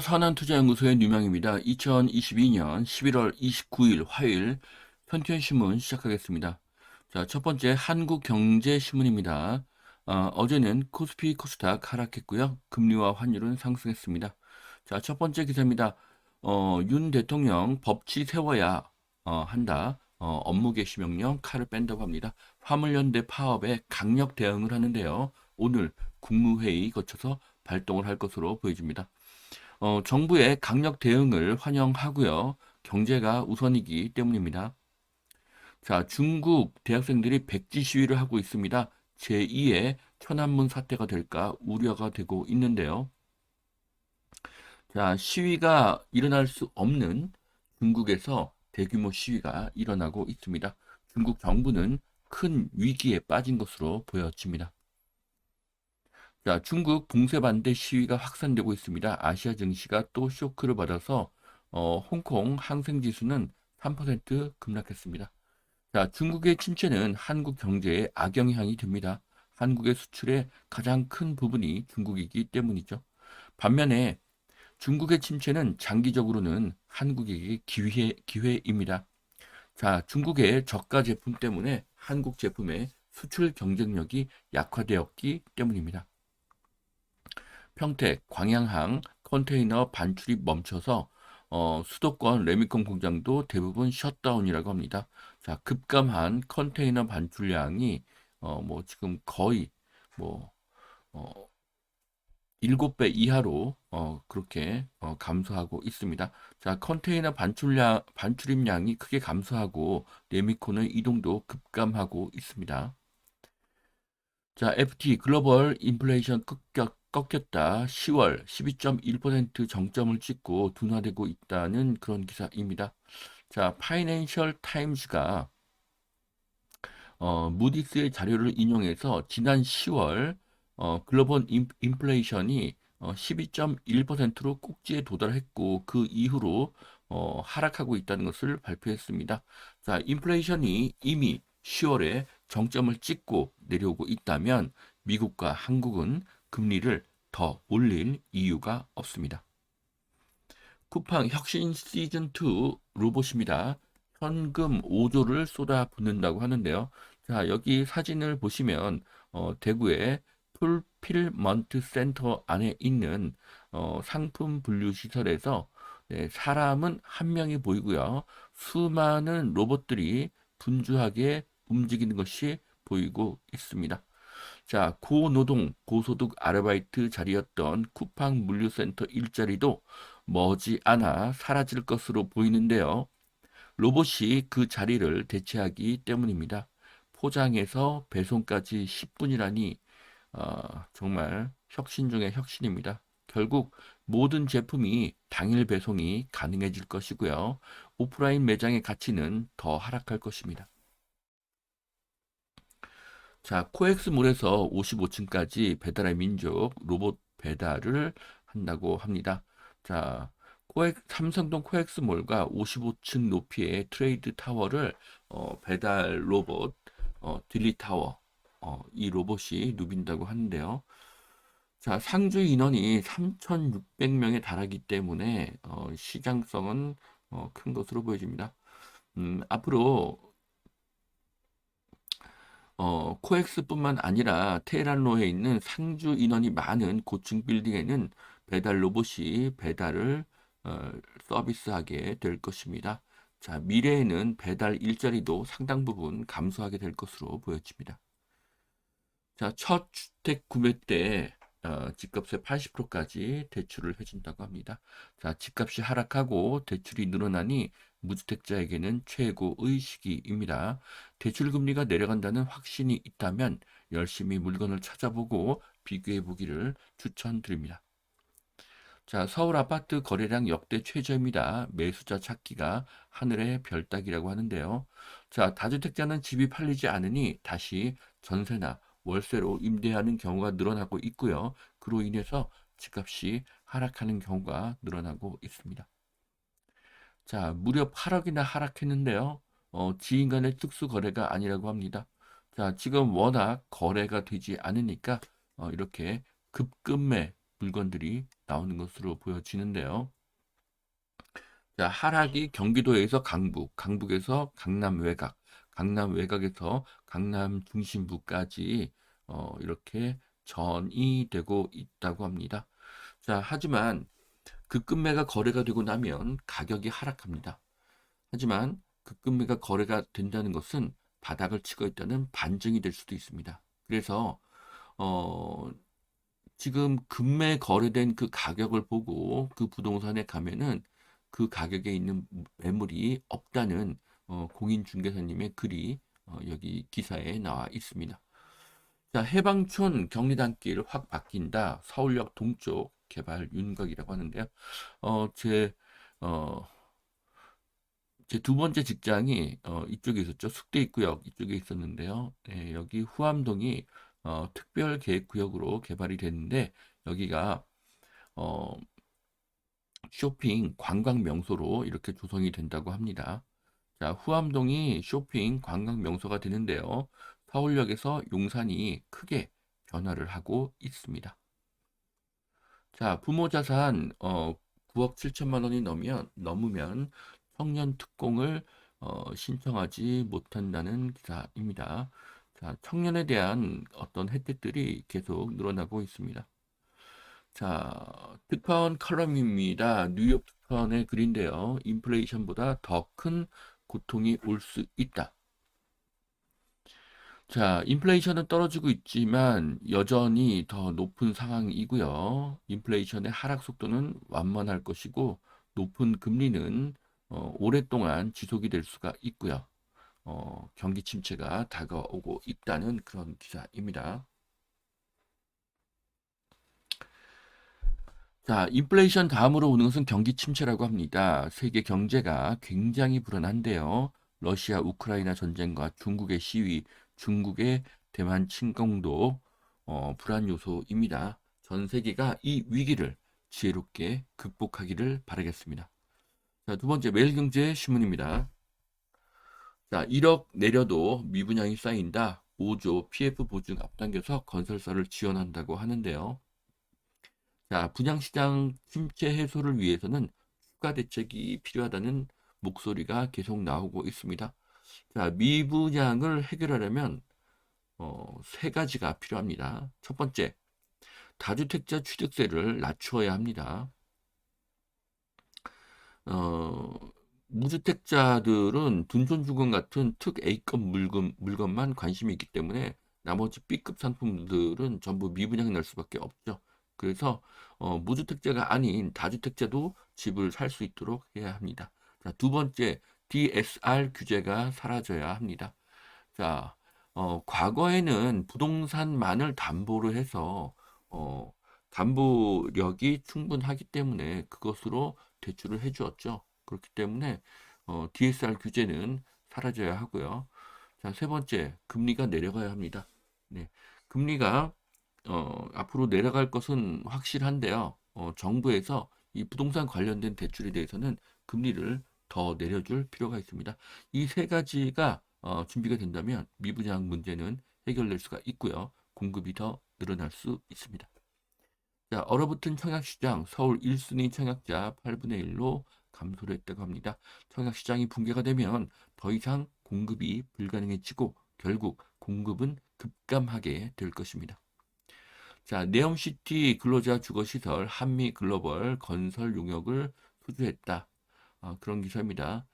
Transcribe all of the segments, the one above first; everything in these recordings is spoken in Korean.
선한투자연구소의 유명입니다. 2022년 11월 29일 화요일 현티연신문 시작하겠습니다. 자, 첫 번째 한국경제신문입니다. 어, 제는 코스피 코스닥 하락했고요. 금리와 환율은 상승했습니다. 자, 첫 번째 기사입니다. 어, 윤 대통령 법치 세워야 어, 한다. 어, 업무 개시 명령 칼을 뺀다고 합니다. 화물연대 파업에 강력 대응을 하는데요. 오늘 국무회의 거쳐서 발동을 할 것으로 보여집니다. 어, 정부의 강력 대응을 환영하고요. 경제가 우선이기 때문입니다. 자, 중국 대학생들이 백지 시위를 하고 있습니다. 제2의 천안문 사태가 될까 우려가 되고 있는데요. 자, 시위가 일어날 수 없는 중국에서 대규모 시위가 일어나고 있습니다. 중국 정부는 큰 위기에 빠진 것으로 보여집니다. 자, 중국 봉쇄 반대 시위가 확산되고 있습니다. 아시아 증시가 또 쇼크를 받아서 어, 홍콩 항생 지수는 3% 급락했습니다. 자, 중국의 침체는 한국 경제에 악영향이 됩니다. 한국의 수출의 가장 큰 부분이 중국이기 때문이죠. 반면에 중국의 침체는 장기적으로는 한국에게 기회, 기회입니다. 자, 중국의 저가 제품 때문에 한국 제품의 수출 경쟁력이 약화되었기 때문입니다. 평택, 광양항 컨테이너 반출이 멈춰서 어, 수도권 레미콘 공장도 대부분 셧다운이라고 합니다. 자, 급감한 컨테이너 반출량이 어, 뭐 지금 거의 뭐 어, 7배 이하로 어, 그렇게 어, 감소하고 있습니다. 자, 컨테이너 반출량 반출입량이 크게 감소하고 레미콘의 이동도 급감하고 있습니다. 자, FT 글로벌 인플레이션 급격 꺾였다. 10월 12.1% 정점을 찍고 둔화되고 있다는 그런 기사입니다. 자, 파이낸셜 타임즈가 어, 무디스의 자료를 인용해서 지난 10월 어, 글로벌 인, 인플레이션이 어, 12.1%로 꼭지에 도달했고 그 이후로 어, 하락하고 있다는 것을 발표했습니다. 자, 인플레이션이 이미 10월에 정점을 찍고 내려오고 있다면 미국과 한국은 금리를 더 올릴 이유가 없습니다. 쿠팡 혁신 시즌2 로봇입니다. 현금 5조를 쏟아붓는다고 하는데요. 자, 여기 사진을 보시면 어, 대구의 풀필먼트 센터 안에 있는 어, 상품 분류 시설에서 네, 사람은 한 명이 보이고요. 수많은 로봇들이 분주하게 움직이는 것이 보이고 있습니다. 자, 고노동, 고소득 아르바이트 자리였던 쿠팡 물류센터 일자리도 머지않아 사라질 것으로 보이는데요. 로봇이 그 자리를 대체하기 때문입니다. 포장에서 배송까지 10분이라니 어, 정말 혁신 중의 혁신입니다. 결국 모든 제품이 당일 배송이 가능해질 것이고요. 오프라인 매장의 가치는 더 하락할 것입니다. 자, 코엑스몰에서 55층까지 배달의 민족 로봇 배달을 한다고 합니다. 자, 코엑, 삼성동 코엑스몰과 55층 높이의 트레이드 타워를 어, 배달 로봇 어, 딜리 타워 어, 이 로봇이 누빈다고 하는데요. 자, 상주 인원이 3,600명에 달하기 때문에 어, 시장성은 어, 큰 것으로 보여집니다. 음, 앞으로 어, 코엑스뿐만 아니라 테헤란로에 있는 상주 인원이 많은 고층 빌딩에는 배달 로봇이 배달을 어, 서비스하게 될 것입니다. 자, 미래에는 배달 일자리도 상당 부분 감소하게 될 것으로 보여집니다. 자, 첫 주택 구매 때 어, 집값의 80%까지 대출을 해준다고 합니다. 자, 집값이 하락하고 대출이 늘어나니 무주택자에게는 최고의 시기입니다. 대출 금리가 내려간다는 확신이 있다면 열심히 물건을 찾아보고 비교해 보기를 추천드립니다. 자, 서울 아파트 거래량 역대 최저입니다. 매수자 찾기가 하늘의 별 따기라고 하는데요. 자, 다주택자는 집이 팔리지 않으니 다시 전세나 월세로 임대하는 경우가 늘어나고 있고요. 그로 인해서 집값이 하락하는 경우가 늘어나고 있습니다. 자, 무려 8억이나 하락했는데요. 어, 지인 간의 특수 거래가 아니라고 합니다. 자, 지금 워낙 거래가 되지 않으니까 어, 이렇게 급급매 물건들이 나오는 것으로 보여지는데요. 자, 하락이 경기도에서 강북, 강북에서 강남 외곽, 강남 외곽에서 강남 중심부까지 어, 이렇게 전이 되고 있다고 합니다. 자, 하지만 급금매가 거래가 되고 나면 가격이 하락합니다. 하지만 급금매가 거래가 된다는 것은 바닥을 치고 있다는 반증이 될 수도 있습니다. 그래서 어, 지금 금매 거래된 그 가격을 보고 그 부동산에 가면은 그 가격에 있는 매물이 없다는 어, 공인중개사님의 글이 어, 여기 기사에 나와 있습니다. 자, 해방촌 경리단길 확 바뀐다. 서울역 동쪽 개발 윤곽이라고 하는데요. 어, 제, 어, 제 두 번째 직장이 어, 이쪽에 있었죠. 숙대 입구역 이쪽에 있었는데요. 네, 여기 후암동이 어, 특별 계획 구역으로 개발이 됐는데 여기가 어, 쇼핑 관광 명소로 이렇게 조성이 된다고 합니다. 자, 후암동이 쇼핑 관광 명소가 되는데요. 서울역에서 용산이 크게 변화를 하고 있습니다. 자, 부모 자산 어, 9억 7천만 원이 넘으면, 넘으면 청년 특공을 어, 신청하지 못한다는 기사입니다. 자, 청년에 대한 어떤 혜택들이 계속 늘어나고 있습니다. 자, 특파원 칼럼입니다. 뉴욕 특파원의 글인데요. 인플레이션보다 더 큰 고통이 올 수 있다. 자, 인플레이션은 떨어지고 있지만 여전히 더 높은 상황이고요. 인플레이션의 하락 속도는 완만할 것이고 높은 금리는 어, 오랫동안 지속이 될 수가 있고요. 어, 경기 침체가 다가오고 있다는 그런 기사입니다. 자, 인플레이션 다음으로 오는 것은 경기 침체라고 합니다. 세계 경제가 굉장히 불안한데요. 러시아 우크라이나 전쟁과 중국의 시위, 중국의 대만 침공도 어, 불안 요소입니다. 전 세계가 이 위기를 지혜롭게 극복하기를 바라겠습니다. 자, 두 번째 매일경제 신문입니다. 자, 1억 내려도 미분양이 쌓인다. 5조 PF 보증 앞당겨서 건설사를 지원한다고 하는데요. 자, 분양시장 침체 해소를 위해서는 추가 대책이 필요하다는 목소리가 계속 나오고 있습니다. 자, 미분양을 해결하려면 어, 세 가지가 필요합니다. 첫 번째, 다주택자 취득세를 낮추어야 합니다. 어, 무주택자들은 둔촌주건 같은 특 A급 물건, 물건만 관심이 있기 때문에 나머지 B급 상품들은 전부 미분양이 날 수밖에 없죠. 그래서 어, 무주택자가 아닌 다주택자도 집을 살 수 있도록 해야 합니다. 자, 두 번째, DSR 규제가 사라져야 합니다. 자, 어, 과거에는 부동산만을 담보로 해서 어, 담보력이 충분하기 때문에 그것으로 대출을 해주었죠. 그렇기 때문에 어, DSR 규제는 사라져야 하고요. 자, 세 번째, 금리가 내려가야 합니다. 네, 금리가 어, 앞으로 내려갈 것은 확실한데요. 어, 정부에서 이 부동산 관련된 대출에 대해서는 금리를 더 내려줄 필요가 있습니다. 이 세 가지가 어, 준비가 된다면 미분양 문제는 해결될 수가 있고요. 공급이 더 늘어날 수 있습니다. 자, 얼어붙은 청약시장 서울 1순위 청약자 8분의 1로 감소를 했다고 합니다. 청약시장이 붕괴가 되면 더 이상 공급이 불가능해지고 결국 공급은 급감하게 될 것입니다. 자, 네옴시티 근로자 주거시설 한미 글로벌 건설 용역을 수주했다. 아, 그런 기사입니다.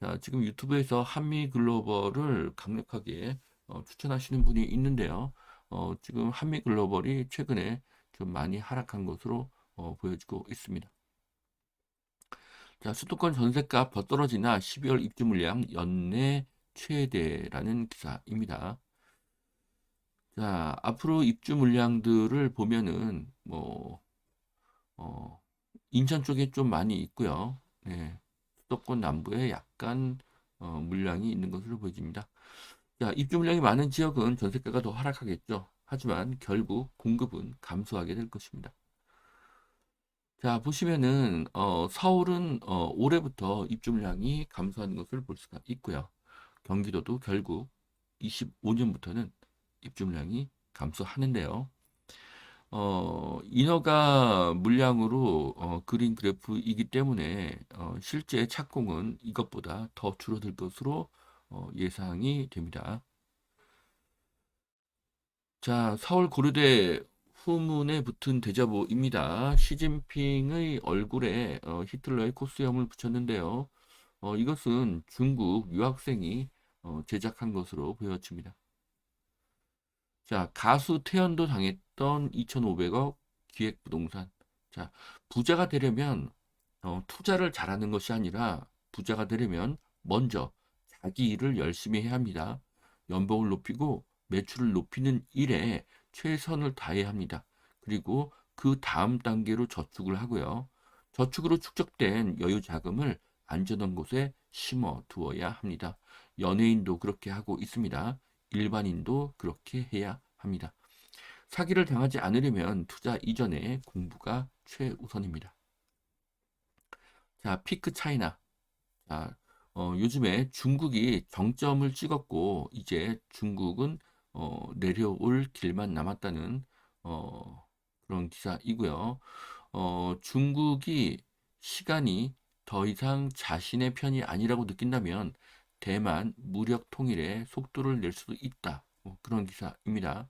자, 지금 유튜브에서 한미 글로벌을 강력하게 어, 추천하시는 분이 있는데요. 어, 지금 한미 글로벌이 최근에 좀 많이 하락한 것으로 어, 보여지고 있습니다. 자, 수도권 전세값 더 떨어지나 12월 입주 물량 연내 최대라는 기사입니다. 자, 앞으로 입주 물량들을 보면은 뭐 어, 인천 쪽에 좀 많이 있고요. 네, 수도권 남부에 약간 어, 물량이 있는 것으로 보여집니다. 자, 입주 물량이 많은 지역은 전세가가 더 하락하겠죠. 하지만 결국 공급은 감소하게 될 것입니다. 자, 보시면은 어, 서울은 어, 올해부터 입주 물량이 감소하는 것을 볼 수가 있고요. 경기도도 결국 25년부터는 입주 물량이 감소하는데요. 어, 인허가 물량으로 어, 그린 그래프이기 때문에 어, 실제 착공은 이것보다 더 줄어들 것으로 어, 예상이 됩니다. 자, 서울 고려대 후문에 붙은 대자보입니다. 시진핑의 얼굴에 어, 히틀러의 코스염을 붙였는데요. 어, 이것은 중국 유학생이 어, 제작한 것으로 보여집니다. 자, 가수 태연도 당했던 2,500억 기획부동산. 자, 부자가 되려면 어, 투자를 잘하는 것이 아니라 부자가 되려면 먼저 자기 일을 열심히 해야 합니다. 연봉을 높이고 매출을 높이는 일에 최선을 다해야 합니다. 그리고 그 다음 단계로 저축을 하고요. 저축으로 축적된 여유 자금을 안전한 곳에 심어 두어야 합니다. 연예인도 그렇게 하고 있습니다. 일반인도 그렇게 해야 합니다. 사기를 당하지 않으려면 투자 이전에 공부가 최우선입니다. 자, 피크 차이나. 자, 어, 요즘에 중국이 정점을 찍었고, 이제 중국은 어, 내려올 길만 남았다는 어, 그런 기사이고요. 어, 중국이 시간이 더 이상 자신의 편이 아니라고 느낀다면 대만 무력 통일에 속도를 낼 수도 있다. 뭐 그런 기사입니다.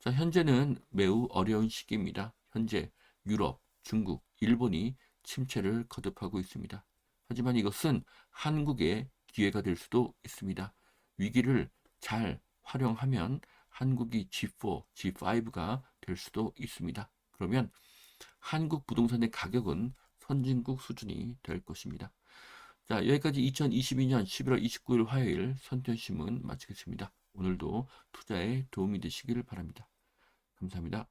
자, 현재는 매우 어려운 시기입니다. 현재 유럽, 중국, 일본이 침체를 거듭하고 있습니다. 하지만 이것은 한국의 기회가 될 수도 있습니다. 위기를 잘 활용하면 한국이 G4, G5가 될 수도 있습니다. 그러면 한국 부동산의 가격은 선진국 수준이 될 것입니다. 자, 여기까지 2022년 11월 29일 화요일 선천신문 마치겠습니다. 오늘도 투자에 도움이 되시기를 바랍니다. 감사합니다.